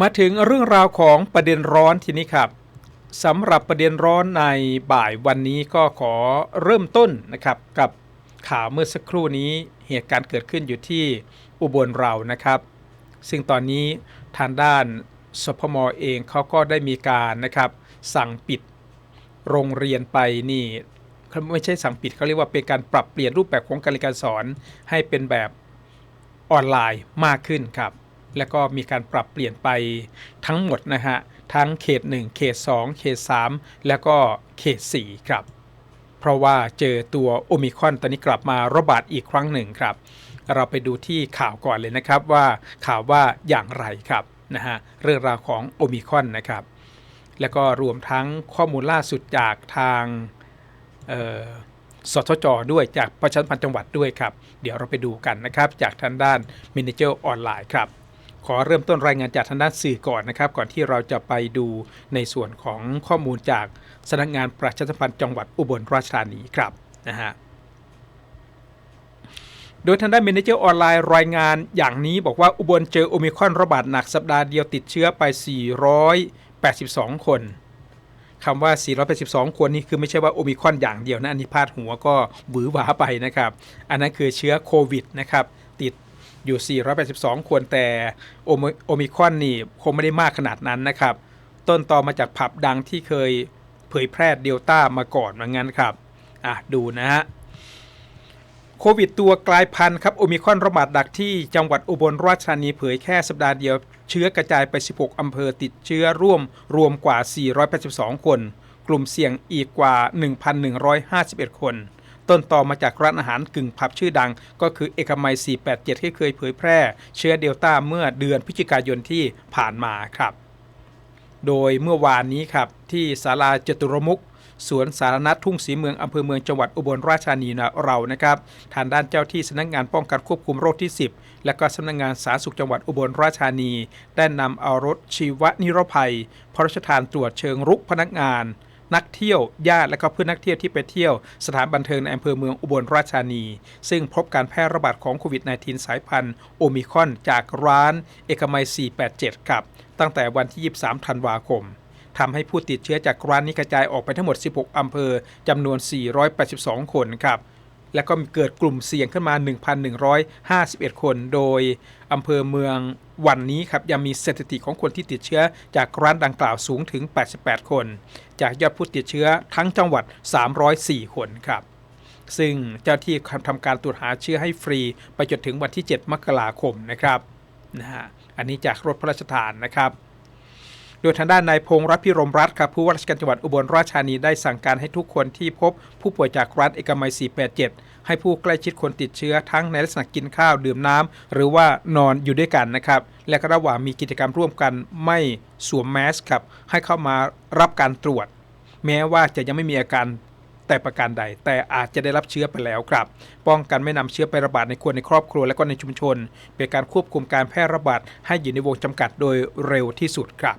มาถึงเรื่องราวของประเด็นร้อนทีนี้ครับสำหรับประเด็นร้อนในบ่ายวันนี้ก็ขอเริ่มต้นนะครับกับข่าวเมื่อสักครู่นี้เหตุการณ์เกิดขึ้นอยู่ที่อุบลเรานะครับ ซึ่งตอนนี้ทางด้านสพมเองเขาก็ได้มีการนะครับ สั่งปิดโรงเรียนไปนี่เขาไม่ใช่สั่งปิดเขาเรียกว่าเป็นการปรับเปลี่ยนรูปแบบของการเรียนการสอนให้เป็นแบบออนไลน์มากขึ้นครับ แล้วก็มีการปรับเปลี่ยนไปทั้งหมดนะฮะ ทั้งเขต 1 เขต 2 เขต 3 แล้วก็เขต 4 ครับ เพราะว่าเจอตัวโอมิคอนตอนนี้กลับมาระบาดอีกครั้งหนึ่งครับ เราไปดูที่ข่าวก่อนเลยนะครับว่าข่าวว่าอย่างไรครับนะฮะเรื่องราวของโอมิคอนนะครับ แล้วก็รวมทั้งข้อมูลล่าสุดจากทางสทจด้วยจากประชาสัมพันธ์จังหวัดด้วยครับ เดี๋ยวเราไปดูกันนะครับ จากทางด้าน m ม n a เจอร์ออนไลน์ครับ ขอเริ่มต้นรายงานจากทางด้านสื่อก่อนนะครับ ก่อนที่เราจะไปดูในส่วนของข้อมูลจากสำนักงานประชาสัมพันธ์จังหวัดอุบลราชธานีครับนะฮะโดยทางด้านเมนเจอร์ออนไลน์รายงานอย่างนี้บอกว่าอุบลเจอโอมิครอนระบาดหนักสัปดาห์เดียวติดเชื้อไป 482 คนคำว่า 482 คนนี่คือไม่ใช่ว่าโอมิครอนอย่างเดียวนะอันนี้พาดหัวก็หวือหวาไปนะครับ อันนั้นคือเชื้อโควิดนะครับ ติด อยู่ 482คนแต่โอมิโอมิคอนนี่คงไม่ได้มากขนาดนั้นนะครับ ต้นตอมาจากผับดังที่เคยเผยแพร่เดลต้ามาก่อนว่างั้นครับ อะ ดูนะฮะโควิดตัวกลายพันธุ์ครับโอมิคอนระบาดดักที่จังหวัดอุบลราชธานีเผยแค่สัปดาห์เดียวเชื้อกระจายไป 16 อำเภอติดเชื้อร่วมรวมกว่า 482 คน กลุ่มเสี่ยงอีกกว่า 1,151 คน ต้นต่อมาจากร้านอาหารกึ่งผับชื่อดัง ก็คือเอกมัย 487 ที่เคยเผยแพร่ เชื้อเดลต้าเมื่อเดือนพฤศจิกายนที่ผ่านมาครับ โดยเมื่อวานนี้ครับที่ศาลาจตุรมุขสวนสาธารณะทุ่งศรีเมืองอำเภอเมืองจังหวัดอุบลราชธานีเรานะครับทางด้านเจ้าที่สำนักงานป้องกันควบคุมโรคที่ 10 และก็สำนักงานสาธารณสุขจังหวัดอุบลราชธานี ได้นำเอารถชีวนิรภัยพระราชทานตรวจเชิงรุกพนักงาน นักเที่ยวญาติและก็เพื่อนนักเที่ยวที่ไปเที่ยวสถานบันเทิงในอำเภอเมืองอุบลราชธานี ซึ่งพบการแพร่ระบาดของโควิด -19 สายพันธุ์โอมิคอนจากร้านเอกมัย 487ครับ ตั้งแต่วันที่ 23 ธันวาคมทำให้ผู้ติดเชื้อจากร้านนี้กระจายออกไปทั้งหมด 16 อำเภอจำนวน 482 คนครับแล้วก็มีเกิดกลุ่มเสี่ยงขึ้นมา 1,151 คน โดยอำเภอเมือง วันนี้ครับยังมีสถิติของคนที่ติดเชื้อจากร้านดังกล่าวสูงถึง 88 คน จากยอดผู้ติดเชื้อทั้งจังหวัด 304 คนครับซึ่งเจ้าที่ทำการตรวจหาเชื้อให้ฟรีไปจนถึงวันที่ 7 มกราคมนะครับนะฮะอันนี้จากรถพระราชทานนะครับ โดยทางด้านนายพงษ์รัตน์พิรมรัตน์ครับผู้ว่าราชการจังหวัดอุบลราชธานีได้สั่งการให้ทุกคนที่พบผู้ป่วยจากร้านเอกมัย 487 ให้ผู้ใกล้ชิดคนติดเชื้อทั้งในลักษณะกินข้าวดื่มน้ำหรือว่านอนอยู่ด้วยกันนะครับ และก็ระหว่างมีกิจกรรมร่วมกันไม่สวมแมสครับให้เข้ามารับการตรวจ แม้ว่าจะยังไม่มีอาการแต่ประการใด แต่อาจจะได้รับเชื้อไปแล้วครับ ป้องกันไม่นำเชื้อไประบาดในคนในครอบครัวและก็ในชุมชน เป็นการควบคุมการแพร่ระบาดให้อยู่ในวงจำกัดโดยเร็วที่สุดครับ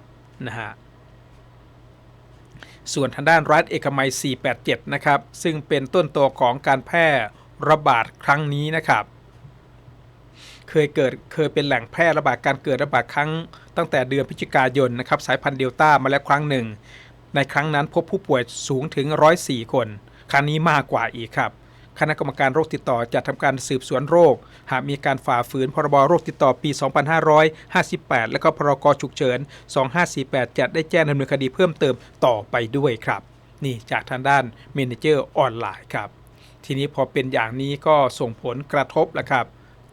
นะฮะ ส่วนทางด้านรัฐเอกมัย 487 นะครับ ซึ่งเป็นต้นตัวของการแพร่ระบาดครั้งนี้นะครับ เคยเกิดเคยเป็นแหล่งแพร่ระบาดการเกิดระบาดครั้ง ตั้งแต่เดือนพฤศจิกายนนะครับสายพันธุ์เดลต้ามาแล้วครั้งหนึ่ง ในครั้งนั้นพบผู้ป่วยสูงถึง 104 คน ครั้งนี้มากกว่าอีกครับ คณะกรรมการโรคติดต่อจะทำการสืบสวนโรค หากมีการฝ่าฝืนพรบโรคติดต่อปี 2558 และก็พรกฉุกเฉิน 2548 จะได้แจ้งดำเนินคดีเพิ่มเติมต่อไปด้วยครับ นี่จากทางด้านเมนเจอร์ออนไลน์ครับ ทีนี้พอเป็นอย่างนี้ก็ส่งผลกระทบแล้วครับ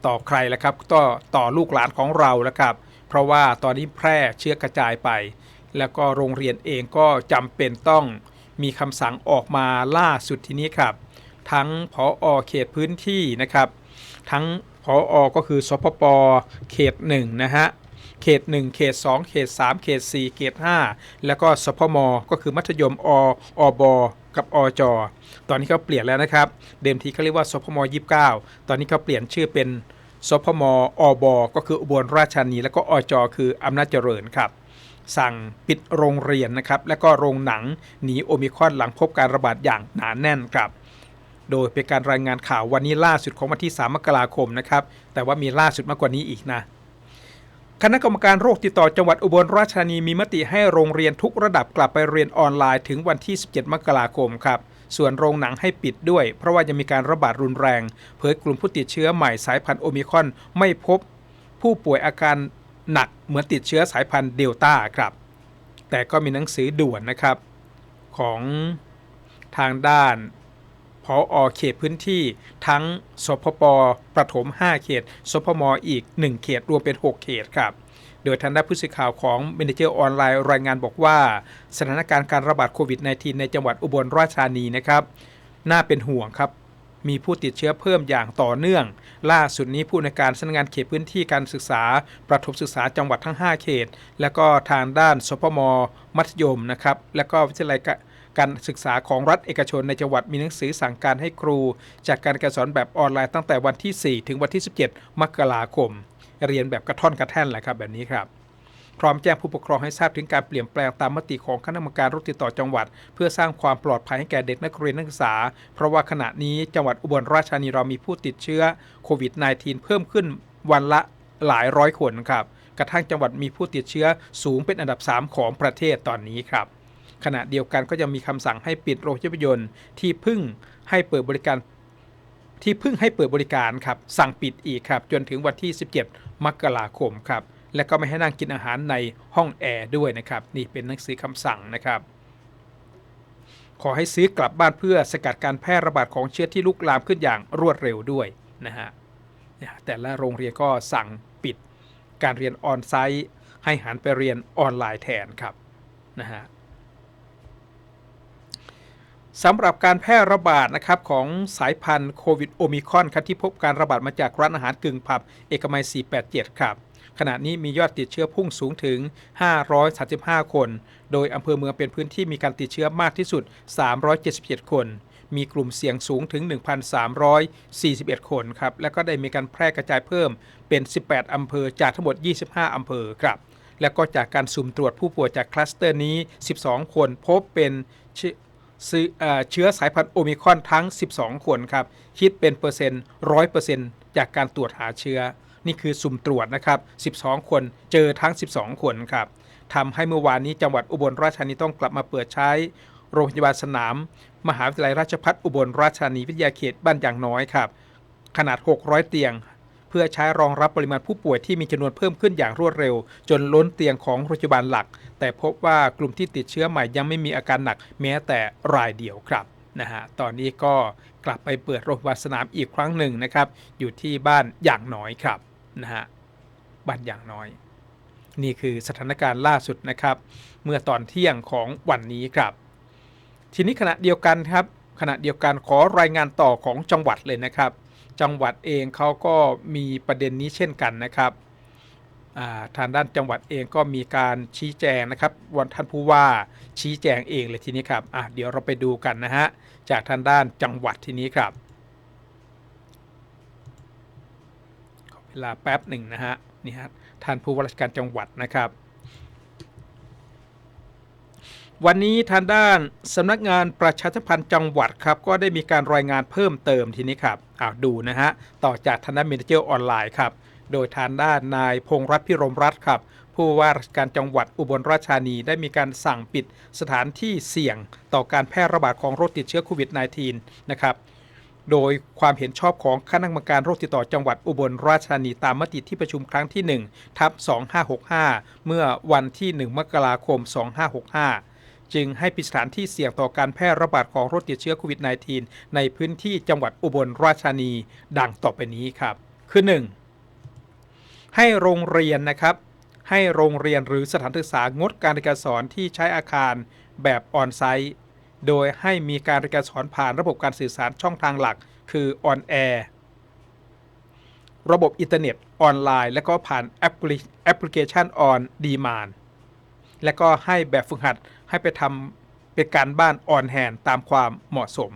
ต่อใครแล้วครับก็ต่อลูกหลานของเราแล้วครับ เพราะว่าตอนนี้แพร่เชื้อกระจายไป แล้วก็โรงเรียนเองก็จำเป็นต้องมีคำสั่งออกมาล่าสุดทีนี้ครับ ทั้งผออเขตพื้นที่นะครับ ทั้งผออก็คือสพปเขต1นะฮะเขต 1 เขต 2 เขต 3 เขต 4 เขต 5 แล้วก็สพม ก็คือมัธยมออบกับอจ ตอนนี้เขาเปลี่ยนแล้วนะครับ เดิมทีเขาเรียกว่าสพม 29 ตอนนี้เขาเปลี่ยนชื่อเป็นสพมอบก็คืออุบลราชธานี แล้วก็อจ คืออำนาจเจริญครับ สั่งปิดโรงเรียนนะครับ และก็โรงหนังหนีโอมิคอนหลังพบการระบาดอย่างหนาแน่นครับ โดยเป็นการรายงานข่าววันนี้ล่าสุดของวันที่ 3 มกราคมนะครับ แต่ว่ามีล่าสุดมากกว่านี้อีกนะ คณะกรรมการโรคติดต่อจังหวัดอุบลราชธานีมีมติให้โรงเรียนทุกระดับกลับไปเรียนออนไลน์ถึงวันที่ 17 มกราคมครับ ส่วนโรงหนังให้ปิดด้วย เพราะว่ายังมีการระบาดรุนแรง เผยกลุ่มผู้ติดเชื้อใหม่สายพันธุ์โอมิคอนไม่พบ ผู้ป่วยอาการหนักเหมือนติดเชื้อสายพันธุ์เดลต้าครับ แต่ก็มีหนังสือด่วนนะครับของทางด้าน พออเขตพื้นที่ทั้งสพปประถม 5 เขต สพมอีก 1 เขตรวมเป็น 6 เขตครับ โดยทางด้านผู้สื่อข่าวของเมนเจอร์ออนไลน์รายงานบอกว่า สถานการณ์การระบาดโควิด -19 ในจังหวัดอุบลราชธานีนะครับน่าเป็นห่วงครับมีผู้ติดเชื้อเพิ่มอย่างต่อเนื่อง ล่าสุดนี้ผู้ในการสำนักงานเขตพื้นที่การศึกษา ประถมศึกษาจังหวัดทั้ง 5 เขต แล้วก็ทางด้านสพม มัธยมนะครับ แล้วก็วิทยาลัย การศึกษาของรัฐเอกชนในจังหวัดมีหนังสือสั่งการให้ครู จากการการสอนแบบออนไลน์ตั้งแต่วันที่ 4 ถึงวันที่ 17 มกราคม เรียนแบบกระท่อนกระแท่นแหละครับแบบนี้ครับพร้อมแจ้งผู้ปกครองให้ทราบถึงการเปลี่ยนแปลงตามมติของคณะกรรมการโรคติดต่อจังหวัด เพื่อสร้างความปลอดภัยให้แก่เด็กนักเรียนนักศึกษา เพราะว่าขณะนี้จังหวัดอุบลราชธานีเรามีผู้ติดเชื้อโควิด -19 เพิ่มขึ้นวันละหลายร้อยคนครับ กระทั่งจังหวัดมีผู้ติดเชื้อสูงเป็นอันดับ 3 ของประเทศตอนนี้ครับ ขณะเดียวกันก็ยังมีคำสั่งให้ปิดโรงภาพยนตร์ที่เพึ่งให้เปิดบริการที่เพิ่งให้เปิดบริการครับสั่งปิดอีกครับจนถึงวันที่ 17 มกราคมครับและก็ไม่ให้นั่งกินอาหารในห้องแอร์ด้วยนะครับนี่เป็นหนังสือคำสั่งนะครับ ขอให้ซื้อกลับบ้านเพื่อสกัดการแพร่ระบาดของเชื้อที่ลุกลามขึ้นอย่างรวดเร็วด้วยนะฮะแต่ละโรงเรียนก็สั่งปิดการเรียนออนไซต์ให้หันไปเรียนออนไลน์แทนครับนะฮะ สำหรับการแพร่ระบาดนะครับของสายพันธุ์โควิดโอมิคอนครับที่พบการระบาดมาจากร้านอาหารกึ่งผับเอกมัย 487 ครับ ขณะนี้มียอดติดเชื้อพุ่งสูงถึง 535 คน โดยอำเภอเมืองเป็นพื้นที่มีการติดเชื้อมากที่สุด 377 คน มีกลุ่มเสี่ยงสูงถึง 1,341 คนครับ และก็ได้มีการแพร่กระจายเพิ่มเป็น 18 อำเภอจากทั้งหมด 25 อำเภอครับแล้วก็จากการสุ่มตรวจผู้ป่วยจากคลัสเตอร์นี้ 12 คนพบเป็น เชื้อสายพันธุ์โอมิครอนทั้ง 12 คนครับ คิดเป็นเปอร์เซ็นต์ร้อยเปอร์เซ็นต์จากการตรวจหาเชื้อ นี่คือสุ่มตรวจนะครับ 12 คนเจอทั้ง 12 คนครับทำให้เมื่อวานนี้จังหวัดอุบลราชธานีต้องกลับมาเปิดใช้โรงพยาบาลสนาม มหาวิทยาลัยราชภัฏอุบลราชธานีวิทยาเขตบ้านอย่างน้อยครับ ขนาด 600 เตียง พื่อใช้รองรับปริมาณผู้ป่วยที่มีจำนวนเพิ่มขึ้นอย่างรวดเร็ว จนล้นเตียงของโรงพยาบาลหลัก แต่พบว่ากลุ่มที่ติดเชื้อใหม่ยังไม่มีอาการหนักแม้แต่รายเดียวครับนะฮะตอนนี้ก็กลับไปเปิดโรงพยาบาลสนามอีกครั้งหนึ่งนะครับ อยู่ที่บ้านอย่างน้อยครับนะฮะบ้านอย่างน้อย นี่คือสถานการณ์ล่าสุดนะครับ เมื่อตอนเที่ยงของวันนี้ครับ ทีนี้ขณะเดียวกันครับขณะเดียวกันขอรายงานต่อของจังหวัดเลยนะครับ จังหวัดเองเขาก็มีประเด็นนี้เช่นกันนะครับาทางด้านจังหวัดเองก็มีการชี้แจงนะครับวันท่านผู้ว่าชี้แจงเองเลยทีนี้ครับเดี๋ยวเราไปดูกันนะฮะจากทางด้านจังหวัดทีนี้ครับเวลาแป๊บหนึ่งนะฮะนี่ฮะท่านผู้ว่าราชการจังหวัดนะครับ วันนี้ทางด้านสำนักงานประชาสัมพันธ์จังหวัดครับ ก็ได้มีการรายงานเพิ่มเติมทีนี้ครับอ้าวดูนะฮะ ต่อจากทางด้านมิเนเจอร์ออนไลน์ครับ โดยทางด้านนายพงรัตพิรมรัตน์ครับ ผู้ว่าราชการจังหวัดอุบลราชธานีได้มีการสั่งปิดสถานที่เสี่ยงต่อการแพร่ระบาดของโรคติดเชื้อโควิด -19 นะครับโดยความเห็นชอบของคณะกรรมการโรคติดต่อจังหวัดอุบลราชธานีตามมติที่ประชุมครั้งที่1ทับ2565 เมื่อวันที่ 1 มกราคม 2565 จึงให้ปิดสถานที่เสี่ยงต่อการแพร่ระบาดของโรคติดเชื้อโควิด -19 ในพื้นที่จังหวัดอุบลราชธานี ดังต่อไปนี้ครับ คือ 1. ให้โรงเรียนนะครับให้โรงเรียนหรือสถานศึกษางดการเรียนการสอนที่ใช้อาคารแบบออนไซต์ โดยให้มีการเรียนการสอนผ่านระบบการสื่อสารช่องทางหลัก คือออนแอร์ระบบอินเทอร์เน็ตออนไลน์ และก็ผ่านแอปพลิเคชันออนดีมานและก็ให้แบบฝึกหัด ให้ไปทำเป็นการบ้านออนแฮนตามความเหมาะสม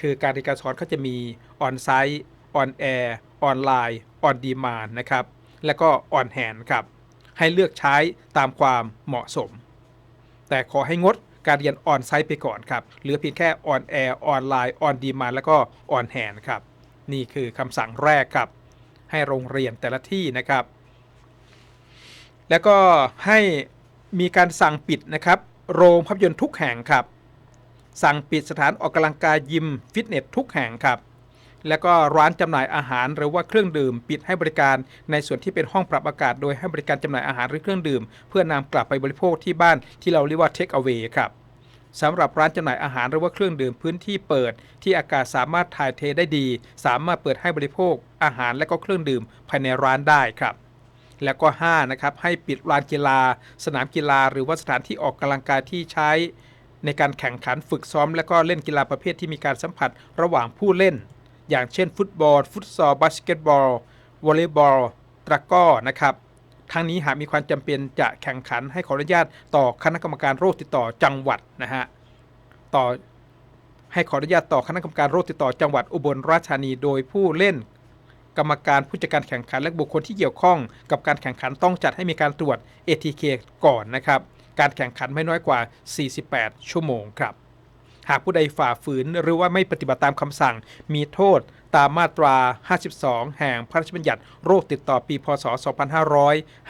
คือการเรียนการสอนเขาจะมีออนไซต์ออนแอร์ออนไลน์ออนดีมานนะครับ แล้วก็ออนแฮนครับ ให้เลือกใช้ตามความเหมาะสม แต่ขอให้งดการเรียนออนไซต์ไปก่อนครับ เหลือเพียงแค่ออนแอร์ออนไลน์ออนดีมานแล้วก็ออนแฮนครับ นี่คือคำสั่งแรกครับ ให้โรงเรียนแต่ละที่นะครับ แล้วก็ให้มีการสั่งปิดนะครับ โรงภาพยนตร์ทุกแห่งครับ สั่งปิดสถานออกกำลังกายยิมฟิตเนสทุกแห่งครับ แล้วก็ร้านจำหน่ายอาหารหรือว่าเครื่องดื่ม ปิดให้บริการในส่วนที่เป็นห้องปรับอากาศ โดยให้บริการจำหน่ายอาหารหรือเครื่องดื่ม เพื่อนำกลับไปบริโภคที่บ้านที่เราเรียกว่า take away ครับสำหรับร้านจำหน่ายอาหารหรือว่าเครื่องดื่มพื้นที่เปิด ที่อากาศสามารถถ่ายเทได้ดี สามารถเปิดให้บริโภคอาหารและก็เครื่องดื่มภายในร้านได้ครับ แล้วก็5นะครับให้ปิดลานกีฬา สนามกีฬา หรือว่าสถานที่ออกกำลังกายที่ใช้ ในการแข่งขันฝึกซ้อม และก็เล่นกีฬาประเภทที่มีการสัมผัสระหว่างผู้เล่น อย่างเช่น ฟุตบอล ฟุตซอลบาสเกตบอลวอลเลย์บอลตะก้อนะครับทั้งนี้หากมีความจำเป็นจะแข่งขันให้ขออนุญาตต่อคณะกรรมการโรคติดต่อจังหวัดนะฮะต่อให้ขออนุญาตต่อคณะกรรมการโรคติดต่อจังหวัดอุบลราชธานี โดยผู้เล่น กรรมการผู้จัดการแข่งขันและบุคคลที่เกี่ยวข้อง กับการแข่งขันต้องจัดให้มีการตรวจ ATK ก่อนนะครับ การแข่งขันไม่น้อยกว่า 48 ชั่วโมงครับ หากผู้ใดฝ่าฝืนหรือว่าไม่ปฏิบัติตามคำสั่ง มีโทษตามมาตรา 52 แห่งพระราชบัญญัติโรคติดต่อปี พศ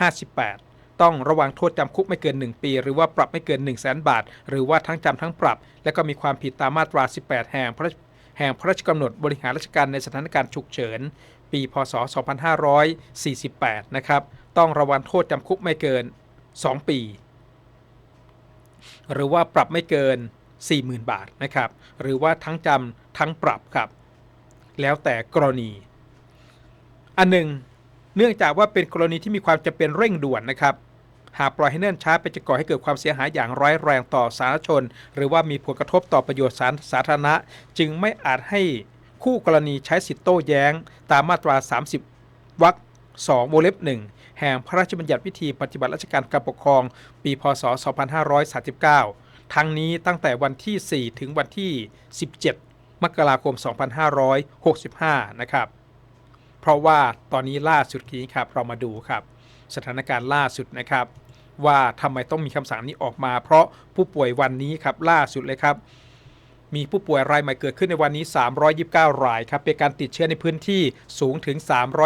2558ต้องระวังโทษจำคุกไม่เกิน 1 ปี หรือว่าปรับไม่เกิน 1 0 0 0 0แบาท หรือว่าทั้งจำทั้งปรับ และก็มีความผิดตามมาตรา 18 แห่งพระแห่งพระราชกำหนดบริหารราชการในสถานการณ์ฉุกเฉิน ปี พศ 2548 นะครับ ต้องระวังโทษจำคุกไม่เกิน 2 ปี หรือว่าปรับไม่เกิน 40,000 บาทนะครับ หรือว่าทั้งจำทั้งปรับครับ แล้วแต่กรณี อันหนึ่ง เนื่องจากว่าเป็นกรณีที่มีความจำเป็นเร่งด่วนนะครับหากปล่อยให้เนิ่นช้าไปจะก่อให้เกิดความเสียหายอย่างร้ายแรงต่อสาธารณชน หรือว่ามีผลกระทบต่อประโยชน์สาสาธารณะ จึงไม่อาจให้ คู่กรณีใช้สิทธิโต้แย้ง ตามมาตรา 30 วรรค2วงเล็บ 1 แห่งพระราชบัญญัติวิธีปฏิบัติราชการการปกครอง ปี พศ 2539 ทั้งนี้ตั้งแต่วันที่ 4 ถึงวันที่ 17 มกราคม 2565 นะครับ เพราะว่าตอนนี้ล่าสุดนี้ครับเรามาดูครับ สถานการณ์ล่าสุดนะครับ ว่าทำไมต้องมีคำสั่งนี้ออกมา เพราะผู้ป่วยวันนี้ครับล่าสุดเลยครับ มีผู้ป่วยรายใหม่เกิดขึ้นในวันนี้ 329 รายครับ เป็นการติดเชื้อในพื้นที่สูงถึง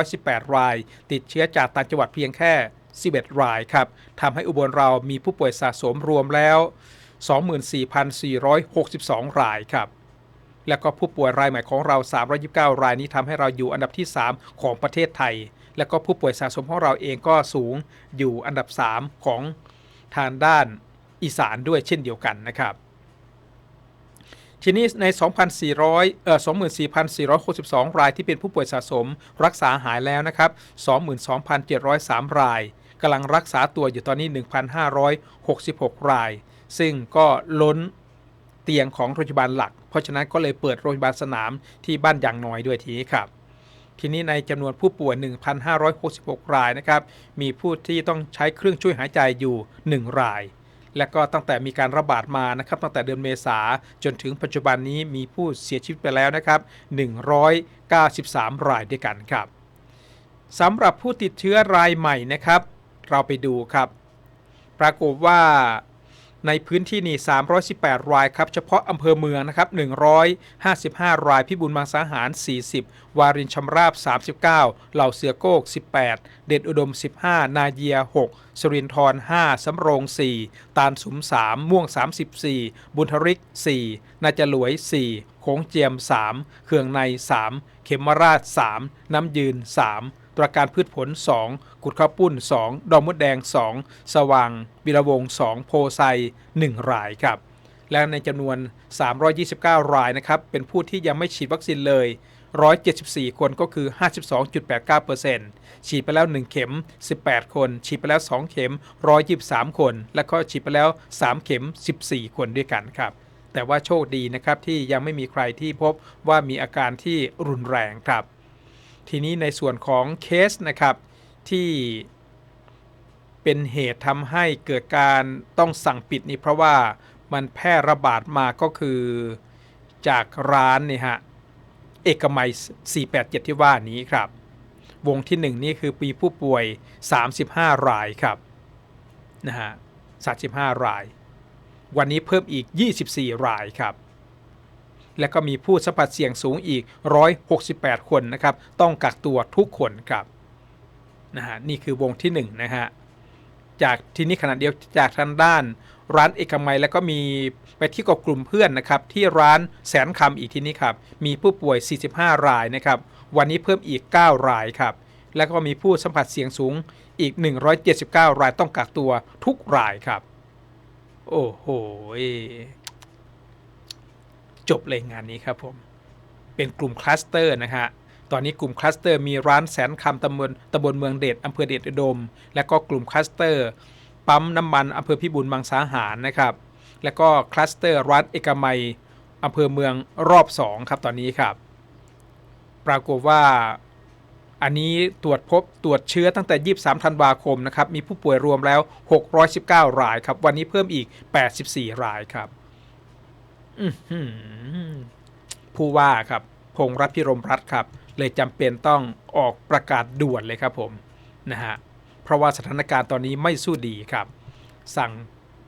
318 ราย ติดเชื้อจากต่างจังหวัดเพียงแค่ 11 รายครับทำให้อุบลเรามีผู้ป่วยสะสมรวมแล้ว 24,462 รายครับแล้วก็ผู้ป่วยรายใหม่ของเรา 329 รายนี้ทำให้เราอยู่อันดับที่ 3 ของประเทศไทย แล้วก็ผู้ป่วยสะสมของเราเองก็สูงอยู่อันดับ 3 ของทางด้านอีสานด้วยเช่นเดียวกันนะครับ ทีนี้ใน 2,400 เอ่อ 24,462 รายที่เป็นผู้ป่วยสะสม รักษาหายแล้วนะครับ 22,703 รายกำลังรักษาตัวอยู่ตอนนี้ 1,566 ราย ซึ่งก็ล้นเตียงของโรงพยาบาลหลัก เพราะฉะนั้นก็เลยเปิดโรงพยาบาลสนามที่บ้านอย่างน้อยด้วยทีนี้ครับ ทีนี้ในจำนวนผู้ป่วย 1,566 รายนะครับ มีผู้ที่ต้องใช้เครื่องช่วยหายใจอยู่ 1 ราย และก็ตั้งแต่มีการระบาดมานะครับตั้งแต่เดือนเมษาจนถึงปัจจุบันนี้มีผู้เสียชีวิตไปแล้วนะครับ 193 รายด้วยกันครับสำหรับผู้ติดเชื้อรายใหม่นะครับ เราไปดูครับ ปรากฏว่า ในพื้นที่นี่318 รายครับ เฉพาะอำเภอเมืองนะครับ 155 ราย พิบูลมังสาหาร 40 วารินชำราบ 39 เหล่าเสือโก้ก18 เดชอุดม 15 นาเยีย 6 สรินทร5สำโรง 4 ตาลสุม 3 ม่วง 34 บุญทริก 4 นาจรวย 4 โขงเจียม 3เขื่องใน 3 เขมราช 3 น้ำยืน 3 ตราการพืชผล 2 กุดข้าวปุ้น 2 ดอมมดแดง 2 สว่างบิรวง 2 โพไซ 1 รายครับ และในจำนวน 329 รายนะครับ เป็นผู้ที่ยังไม่ฉีดวัคซีนเลย 174 คนก็คือ 52.89%ฉีดไปแล้ว 1 เข็ม 18 คน ฉีดไปแล้ว 2 เข็ม 123 คน และก็ฉีดไปแล้ว 3 เข็ม 14 คนด้วยกันครับ แต่ว่าโชคดีนะครับที่ยังไม่มีใครที่พบว่ามีอาการที่รุนแรงครับ ทีนี้ในส่วนของเคสนะครับที่เป็นเหตุทำให้เกิดการต้องสั่งปิดนี่เพราะว่ามันแพร่ระบาดมาก็คือจากร้านนี่ฮะเอกมัย 487 ที่ว่านี้ครับ วงที่ 1 นี่คือปีผู้ป่วย 35 รายครับนะฮะ35 ราย วันนี้เพิ่มอีก 24 รายครับ และก็มีผู้สัมผัสเสี่ยงสูงอีก 168 คนนะครับ ต้องกักตัวทุกคนครับนะฮะนี่คือวงที่ 1 นะฮะ จากที่นี่ขณะเดียวจากทางด้าน ร้านเอกมัยแล้วก็มีไปที่กับกลุ่มเพื่อนนะครับ ที่ร้านแสนคำอีกที่นี้ครับ มีผู้ป่วย 45 รายนะครับ วันนี้เพิ่มอีก 9 รายครับ แล้วก็มีผู้สัมผัสเสี่ยงสูงอีก 179 รายต้องกักตัวทุกรายครับ โอ้โห จบเลยงานนี้ครับผม เป็นกลุ่มคลัสเตอร์นะฮะตอนนี้กลุ่มคลัสเตอร์มีร้านแสนคำตำบลตำบลเมืองเดชอำเภอเดชอุดม และก็กลุ่มคลัสเตอร์ ปั๊มน้ำมันอำเภอพิบูลมังสาหารนะครับแล้วก็คลัสเตอร์ร้านเอกมัยอำเภอเมืองรอบ2ครับตอนนี้ครับ ปรากฏว่าอันนี้ตรวจพบตรวจเชื้อตั้งแต่ 23 ธันวาคมนะครับ มีผู้ป่วยรวมแล้ว 619 รายครับ วันนี้เพิ่มอีก 84 รายครับ ผู้ว่าครับพงรัฐพิรมรัตน์ครับ เลยจำเป็นต้องออกประกาศด่วนเลยครับผมนะฮะเพราะว่าสถานการณ์ตอนนี้ไม่สู้ดีครับ สั่ง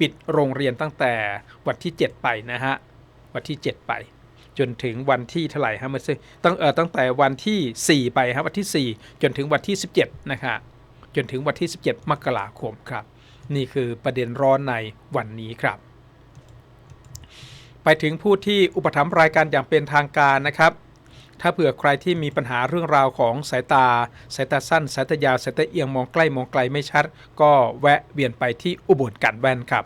ปิดโรงเรียนตั้งแต่วันที่ 7 ไปนะฮะวันที่ 7 ไป จนถึงวันที่เท่าไหร่ฮะมันตั้งเออตั้งแต่วันที่ 4 ไปครับวันที่ 4 จนถึงวันที่ 17 นะฮะจนถึงวันที่ 17 มกราคมครับ นี่คือประเด็นร้อนในวันนี้ครับ ไปถึงผู้ที่อุปถัมภ์รายการอย่างเป็นทางการนะครับ ถ้าเผื่อใครที่มีปัญหาเรื่องราวของสายตา สายตาสั้น สายตายาว สายตาเอียงมองใกล้มองไกลไม่ชัด ก็แวะเวียนไปที่อุบลกันแว่นครับ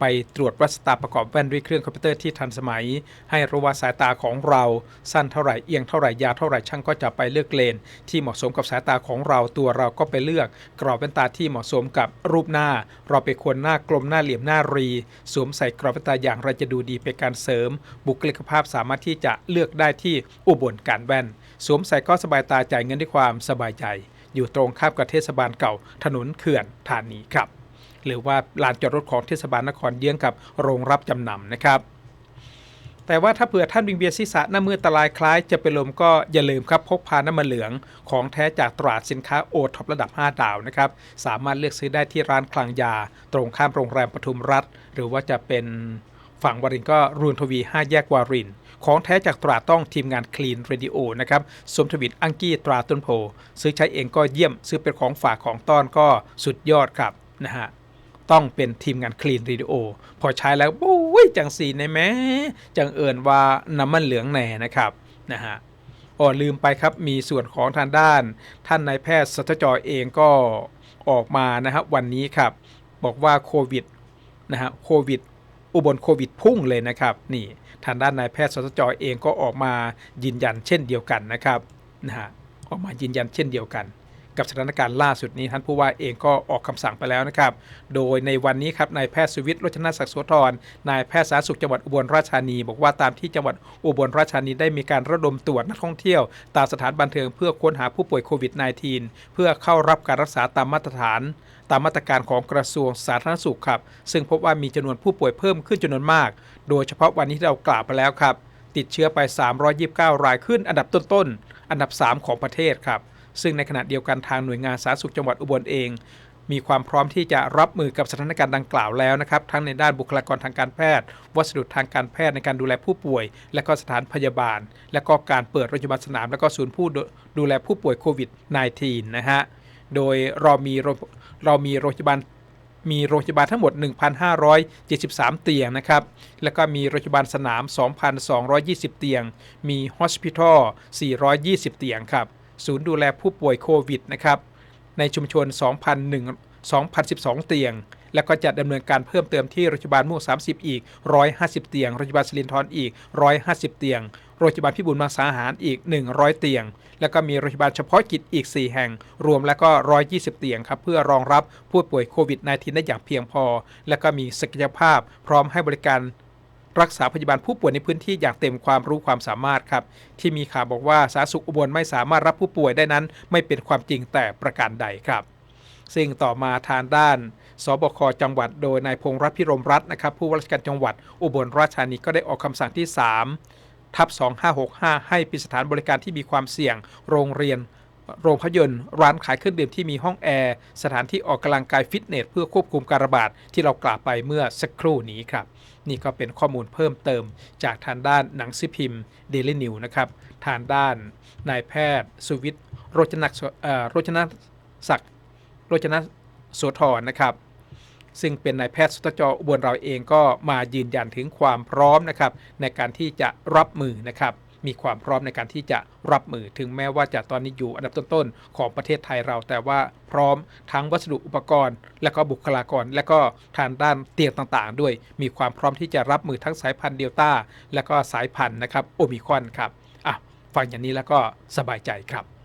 ไปตรวจวัดสตาประกอบแว่นด้วยเครื่องคอมพิวเตอร์ที่ทันสมัย ให้รู้ว่าสายตาของเรา สั้นเท่าไหร่เอียงเท่าไหร่ยาวเท่าไหร่ช่างก็จะไปเลือกเลน ที่เหมาะสมกับสายตาของเราตัวเราก็ไปเลือก กรอบแว่นตาที่เหมาะสมกับรูปหน้า เราไปควรหน้ากลมหน้าเหลี่ยมหน้ารี สวมใส่กรอบแว่นตาอย่างไรจะดูดีเป็นการเสริม บุคลิกภาพสามารถที่จะเลือกได้ที่อุบลการแว่น สวมใส่ก็สบายตาจ่ายเงินด้วยความสบายใจ อยู่ตรงข้ามกับเทศบาลเก่าถนนเขื่อนธานีครับ หรือว่าลานจอดรถของเทศบาลนครเยื้องกับโรงรับจำนำนะครับ แต่ว่าถ้าเผื่อท่านวิงเวียนศีรษะหน้ามือตะลายคล้ายจะเป็นลมก็อย่าลืมครับพกพาน้ำมันเหลืองของแท้จากตราดสินค้าโอท็อประดับ 5 ดาวนะครับสามารถเลือกซื้อได้ที่ร้านคลังยา ตรงข้ามโรงแรมปทุมรัฐ หรือว่าจะเป็นฝั่งวารินก็รูนทวี 5 แยกวาริน ของแท้จากตราต้องทีมงานคลีนเรดิโอนะครับสมทวิตอังกี้ตราต้นโพซื้อใช้เองก็เยี่ยม ซื้อเป็นของฝากของต้อนก็สุดยอดครับนะฮะ ต้องเป็นทีมงานคลีน r รดิโอพอใช้แล้วโอ้ยจังสีในแม้จังเอิญว่าน้ำมันเหลืองแหน่นะครับนะฮะอ๋อลืมไปครับมีส่วนของทางด้าน ท่านนายแพทย์สัตจอยเองก็ออกมานะครับวันนี้ครับ บอกว่าโควิดนะฮะโควิดอุบลโควิดพุ่งเลยนะครับนี่ทางด้านนายแพทย์สตจอยเองก็ออกมายืนยันเช่นเดียวกันนะครับนะฮะออกมายืนยันเช่นเดียวกัน กับสถานการณ์ล่าสุดนี้ท่านผู้ว่าเองก็ออกคำสั่งไปแล้วนะครับ โดยในวันนี้ครับนายแพทย์สุวิทย์รจนาศักดิ์โสธรนายแพทย์สาธารณสุขจังหวัดอุบลราชธานี บอกว่าตามที่จังหวัดอุบลราชธานีได้มีการระดมตรวจนักท่องเที่ยว ตามสถานบันเทิงเพื่อค้นหาผู้ป่วยโควิด -19 เพื่อเข้ารับการรักษาตามมาตรฐานตามมาตรการของกระทรวงสาธารณสุขครับ ซึ่งพบว่ามีจำนวนผู้ป่วยเพิ่มขึ้นจำนวนมาก โดยเฉพาะวันนี้ที่เรากล่าวไปแล้วครับ ติดเชื้อไป 329 รายขึ้นอันดับต้นๆ อันดับ 3 ของประเทศครับ ซึ่งในขณะเดียวกันทางหน่วยงานสาธารณสุขจังหวัดอุบลเอง มีความพร้อมที่จะรับมือกับสถานการณ์ดังกล่าวแล้วนะครับทั้งในด้านบุคลากรทางการแพทย์ วัสดุทางการแพทย์ในการดูแลผู้ป่วย และก็สถานพยาบาล และก็การเปิดโรงพยาบาลสนาม และก็ศูนย์ผู้ดูแลผู้ป่วยโควิด -19 นะฮะโดยเรามีเรามีโรงพยาบาลมีโรงพยาบาลทั้งหมด 1,573 เตียงนะครับ แล้วก็มีโรงพยาบาลสนาม 2,220 เตียง มีฮอสพิทอล420 เตียงครับ ศูนย์ดูแลผู้ป่วยโควิดนะครับในชุมชน 2,001 2,012 เตียง แล้วก็จะดำเนินการเพิ่มเติมที่โรงพยาบาลม่วง30 อีก 150 เตียง โรงพยาบาลสิรินธรอีก 150 เตียง โรงพยาบาลพิบูลมังสาหารอีก 100 เตียง แล้วก็มีโรงพยาบาลเฉพาะกิจอีก 4 แห่ง รวมแล้วก็ 120 เตียงครับ เพื่อรองรับผู้ป่วยโควิด -19 ได้อย่างเพียงพอ แล้วก็มีศักยภาพพร้อมให้บริการ รักษาพยาบาลผู้ป่วยในพื้นที่อย่างเต็มความรู้ความสามารถครับ ที่มีข่าวบอกว่าสาธารณสุขอุบลไม่สามารถรับผู้ป่วยได้นั้น ไม่เป็นความจริงแต่ประการใดครับซึ่งต่อมาทางด้าน สบคจังหวัด โดยนายพงรัฐพิรมรัตน์นะครับผู้ว่าราชการจังหวัด อุบลราชธานีก็ได้ออกคำสั่งที่ 3 ทับ 2565 ให้ปิดสถานบริการที่มีความเสี่ยง โรงเรียน โรงภาพยนตร์ ร้านขายเครื่องดื่มที่มีห้องแอร์ สถานที่ออกกำลังกายฟิตเนส เพื่อควบคุมการระบาดที่เรากล่าวไปเมื่อสักครู่นี้ครับ นี่ก็เป็นข้อมูลเพิ่มเติม จากทางด้านหนังสือพิมพ์เดลินิวนะครับ ทางด้านนายแพทย์ สุวิทย์โรจนักโรจนศักดิ์โรจนโสธรนะครับซึ่งเป็นนายแพทย์สุตจอุบลเราเองก็มายืนยันถึงความพร้อมนะครับในการที่จะรับมือนะครับ มีความพร้อมในการที่จะรับมือถึงแม้ว่าจะตอนนี้อยู่อันดับต้นๆของประเทศไทยเรา แต่ว่าพร้อมทั้งวัสดุอุปกรณ์ และก็บุคลากร และก็ทางด้านเตียงต่างๆ ด้วยมีความพร้อมที่จะรับมือทั้งสายพันธุ์เดลต้าและก็สายพันธุ์นะครับโอมิคอนครับอะฟังอย่างนี้แล้วก็สบายใจครับ